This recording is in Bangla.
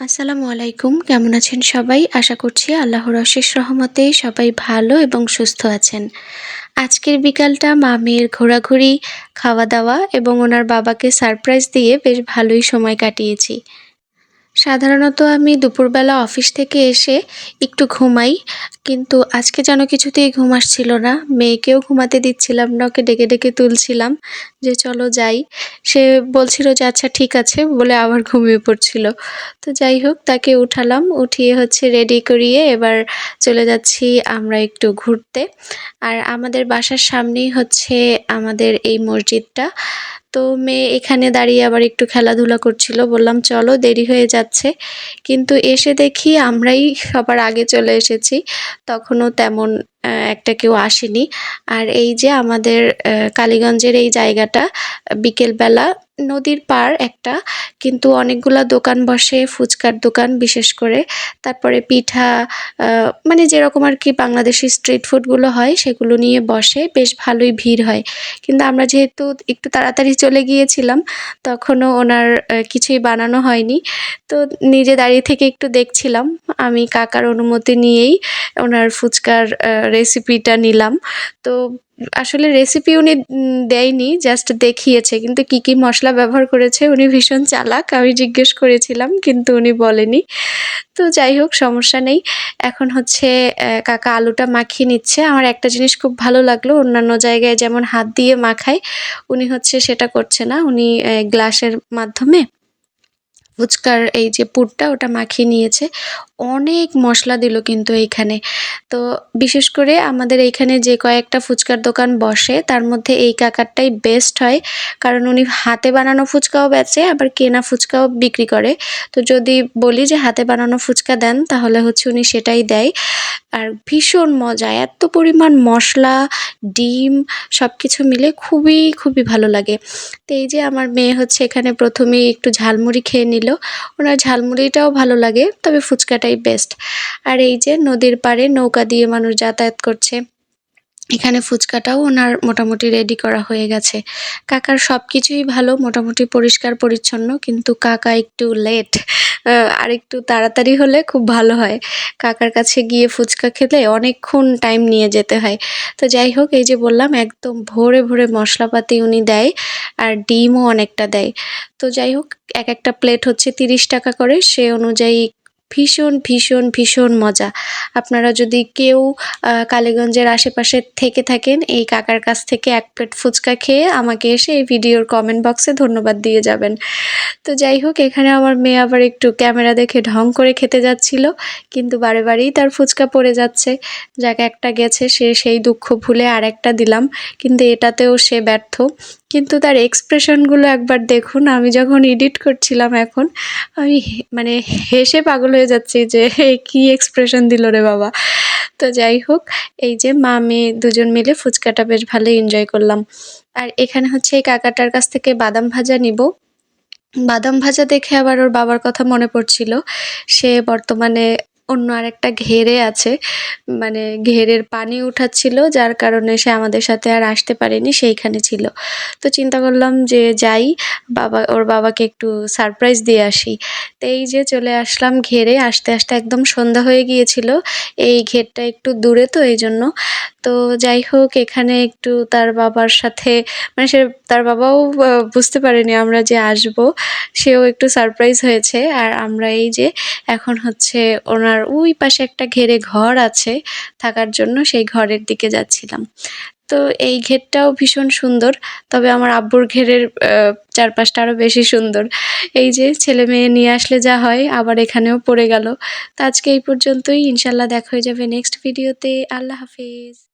আসসালামু আলাইকুম, কেমন আছেন সবাই? আশা করছি আল্লাহর অশেষ রহমতে সবাই ভালো এবং সুস্থ আছেন। আজকের বিকালটা মা মেয়ের ঘোরাঘুরি, খাওয়া দাওয়া এবং ওনার বাবাকে সারপ্রাইজ দিয়ে বেশ ভালোই সময় কাটিয়েছি। সাধারণত আমি দুপুরবেলা অফিস থেকে এসে একটু ঘুমাই, কিন্তু আজকে যেন কিছুতেই ঘুম আসছিল না। মেয়েকেও ঘুমাতে দিচ্ছিলাম না, ওকে ডেকে ডেকে তুলছিলাম যে চলো যাই। সে বলছিল যে আচ্ছা ঠিক আছে বলে আবার ঘুমিয়ে পড়ছিল। তো যাই হোক, তাকে উঠালাম, উঠিয়ে হচ্ছে রেডি করিয়ে এবার চলে যাচ্ছি আমরা একটু ঘুরতে। আর আমাদের বাসার সামনেই হচ্ছে আমাদের এই মসজিদটা। তো মেয়ে এখানে দাঁড়িয়ে আবার একটু খেলাধুলা করছিল। বললাম, চলো, দেরি হয়ে যাচ্ছে। কিন্তু এসে দেখি আমরাই সবার আগে চলে এসেছি। তখনও তেমন একটা কেউ আসেনি। আর এই যে আমাদের কালীগঞ্জের এই জায়গাটা, বিকেলবেলা নদীর পার একটা, কিন্তু অনেকগুলা দোকান বসে, ফুচকার দোকান বিশেষ করে। তারপরে পিঠা মানে যেরকম আর কি বাংলাদেশি স্ট্রিট ফুডগুলো হয়, সেগুলো নিয়ে বসে, বেশ ভালোই ভিড় হয়। কিন্তু আমরা যেহেতু একটু তাড়াতাড়ি চলে গিয়েছিলাম, তখনও ওনার কিছুই বানানো হয়নি। তো নিজে দাঁড়িয়ে থেকে একটু দেখছিলাম। আমি কাকার অনুমতি নিয়েই ওনার ফুচকার রেসিপিটা নিলাম। তো আসলে রেসিপি উনি দেয়নি জাস্ট দেখিয়েছে। কিন্তু কি কি মশলা ব্যবহার করেছে, উনি ভীষণ চালাক, আমি জিজ্ঞেস করেছিলাম, কিন্তু উনি বলেনি। তো যাই হোক, সমস্যা নেই। এখন হচ্ছে কাকা আলুটা মাখিয়ে নিচ্ছে। আমার একটা জিনিস খুব ভালো লাগল, অন্যান্য জায়গায় যেমন হাত দিয়ে মাখায়, উনি হচ্ছে সেটা করছে না। উনি গ্লাসের মাধ্যমে ফুচকার এই যে পুরটা ওটা মাখিয়ে নিয়েছে। অনেক মশলা দিল কিন্তু এইখানে। তো বিশেষ করে আমাদের এইখানে যে কয়েকটা ফুচকার দোকান বসে, তার মধ্যে এই কাকারটাই বেস্ট হয়। কারণ উনি হাতে বানানো ফুচকাও বেচে, আবার কেনা ফুচকাও বিক্রি করে। তো যদি বলি যে হাতে বানানো ফুচকা দেন, তাহলে হচ্ছে উনি সেটাই দেয়। আর ভীষণ মজা, এত পরিমাণ মশলা, ডিম সব কিছু মিলে খুবই খুবই ভালো লাগে। তো এই যে আমার মেয়ে হচ্ছে এখানে প্রথমেই একটু ঝালমুড়ি খেয়ে নিল। ওনার ঝালমুড়িটাও ভালো লাগে, তবে ফুচকাটাই বেস্ট আর এই যে নদীর পাড়ে নৌকা দিয়ে মানুষ যাতায়াত করছে। এখানে ফুচকাটাও ওনার মোটামুটি রেডি করা হয়ে গেছে। কাকার সব কিছুই ভালো, মোটামুটি পরিষ্কার, পরিচ্ছন্ন, কিন্তু কাকা একটু লেট আর একটু তাড়াতাড়ি হলে খুব ভালো হয়। কাকার কাছে গিয়ে ফুচকা খেলে অনেকক্ষণ টাইম নিয়ে যেতে হয়। তো যাই হোক, এই যে বললাম, একদম ভোরে ভোরে মশলাপাতি উনি দেয়, আর ডিমও অনেকটা দেয়। তো যাই হোক, এক একটা প্লেট হচ্ছে তিরিশ টাকা করে, সে অনুযায়ী ভীষণ ভীষণ ভীষণ মজা। আপনারা যদি কেউ কালীগঞ্জের আশেপাশে থেকে থাকেন, এই কাকার কাছ থেকে এক প্লেট ফুচকা খেয়ে আমাকে এসে এই ভিডিওর কমেন্ট বক্সে ধন্যবাদ দিয়ে যাবেন। তো যাই হোক, এখানে আমার মেয়ে আবার একটু ক্যামেরা দেখে ঢং করে খেতে যাচ্ছিল, কিন্তু বারে বারেই তার ফুচকা পড়ে যাচ্ছে। যাকে, একটা গেছে, সে সেই দুঃখ ভুলে আর একটা দিলাম, কিন্তু এটাতেও সে ব্যর্থ। কিন্তু তার এক্সপ্রেশনগুলো একবার দেখুন, আমি যখন এডিট করছিলাম এখন, আমি মানে হেসে পাগল হয়ে যাচ্ছি যে কি এক্সপ্রেশন দিল রে বাবা? তো যাই হোক, এই যে মা মেয়ে দুজন মিলে ফুচকাটা বেশ ভালোই এনজয় করলাম। আর এখানে হচ্ছে এই কাকাটার কাছ থেকে বাদাম ভাজা নিব। বাদাম ভাজা দেখে আবার ওর বাবার কথা মনে পড়ছিল। সে বর্তমানে অন্য আরেকটা ঘেরে আছে। মানে ঘেরের পানি উঠাচ্ছিল, যার কারণে সে আমাদের সাথে আর আসতে পারেনি, সেইখানে ছিল। তো চিন্তা করলাম যে যাই, বাবা, ওর বাবাকে একটু সারপ্রাইজ দিয়ে আসি। তো এই যে চলে আসলাম ঘেরে, আসতে আসতে একদম সন্ধ্যা হয়ে গিয়েছিল। এই ঘেরটা একটু দূরে তো, এই জন্য তো যাই হোক, এখানে একটু তার বাবার সাথে মানে সে, তার বাবাও বুঝতে পারেনি আমরা যে আসব। সেও একটু সারপ্রাইজ হয়েছে। আর আমরা এই যে, এখন হচ্ছে ওনার ওই পাশে একটা ঘেরে ঘর আছে থাকার জন্য, সেই ঘরের দিকে যাচ্ছিলাম। তো এই ঘেরটাও ভীষণ সুন্দর, তবে আমার আব্বুর ঘেরের চারপাশটা আরও বেশি সুন্দর। এই যে, ছেলে মেয়ে নিয়ে আসলে যা হয়, আবার এখানেও পড়ে গেল। তো আজকে এই পর্যন্তই। ইনশাল্লাহ দেখা হয়ে যাবে নেক্সট ভিডিওতে আল্লাহ হাফিজ।